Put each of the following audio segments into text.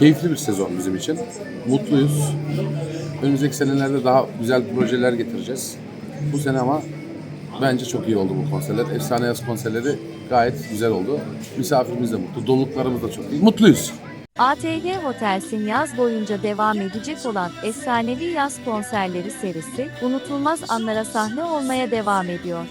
keyifli bir sezon bizim için. Mutluyuz. Önümüzdeki senelerde daha güzel projeler getireceğiz. Bu sene ama bence çok iyi oldu bu konserler. Efsane Yaz konserleri gayet güzel oldu. Misafirimiz de mutlu, doluluklarımız da çok iyi. Mutluyuz. ATG Hotels'in yaz boyunca devam edecek olan efsanevi yaz konserleri serisi, unutulmaz anlara sahne olmaya devam ediyor.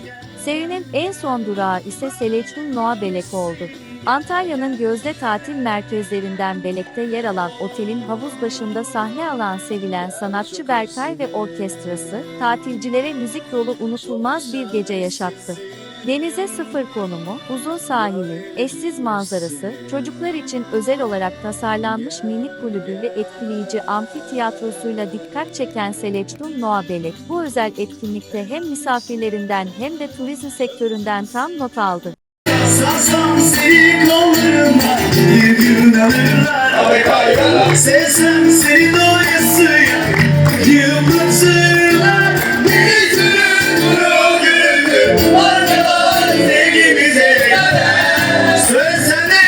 Serinin en son durağı ise Seleçhun Noa Belek oldu. Antalya'nın gözde tatil merkezlerinden Belek'te yer alan otelin havuz başında sahne alan sevilen sanatçı Berkay ve orkestrası, tatilcilere müzik dolu unutulmaz bir gece yaşattı. Denize sıfır konumu, uzun sahili, eşsiz manzarası, çocuklar için özel olarak tasarlanmış minik kulübü ve etkileyici amfi tiyatrosuyla dikkat çeken Seleçdun Noa Belek, bu özel etkinlikte hem misafirlerinden hem de turizm sektöründen tam not aldı. Sarsam seni kollarıma Bir gün alırlar Sevsem seni doyasıya Yıpratırlar. Bir türlü duru gönüllü Arkadan sevgimize Söylesene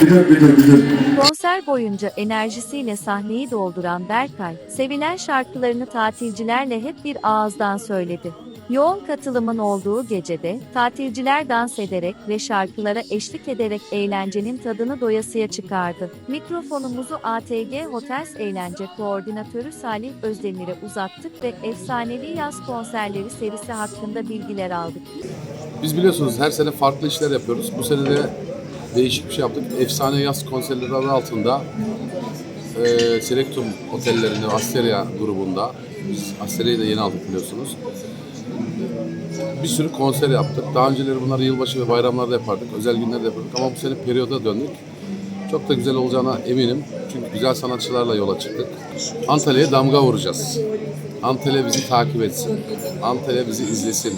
Bir dur bir dur bir dur. Konser boyunca enerjisiyle sahneyi dolduran Berkay, sevilen şarkılarını tatilcilerle hep bir ağızdan söyledi. Yoğun katılımın olduğu gecede, tatilciler dans ederek ve şarkılara eşlik ederek eğlencenin tadını doyasıya çıkardı. Mikrofonumuzu ATG Hotels Eğlence Koordinatörü Salih Özdemir'e uzattık ve efsanevi yaz konserleri serisi hakkında bilgiler aldık. Biz biliyorsunuz her sene farklı işler yapıyoruz. Bu sene de değişik bir şey yaptık. Efsane yaz konserleri adı altında e, Selectum otellerinde Asteria grubunda biz Asteria'yı da yeni aldık biliyorsunuz. Bir sürü konser yaptık. Daha önceleri bunları yılbaşı ve bayramlarda yapardık. Özel günlerde yapardık ama bu sene periyoda döndük. Çok da güzel olacağına eminim. Çünkü güzel sanatçılarla yola çıktık. Antalya'ya damga vuracağız. Antalya bizi takip etsin. Antalya bizi izlesin.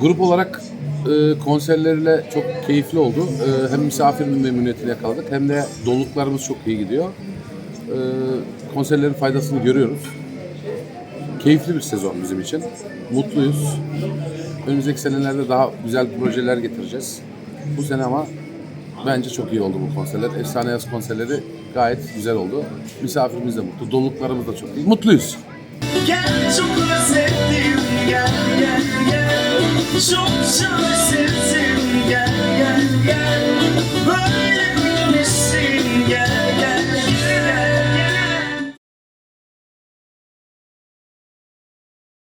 Grup olarak e, konserleriyle çok keyifli oldu. E, hem misafir memnuniyetini yakaladık hem de doluluklarımız çok iyi gidiyor. E, konserlerin faydasını görüyoruz. Keyifli bir sezon bizim için. Mutluyuz. Önümüzdeki senelerde daha güzel projeler getireceğiz. Bu sene ama bence çok iyi oldu bu konserler. Efsane Yaz konserleri gayet güzel oldu. Misafirimiz de mutlu, doluluklarımız da çok iyi. Mutluyuz. Gel çok özledim gel gel gel Çok çok sevdim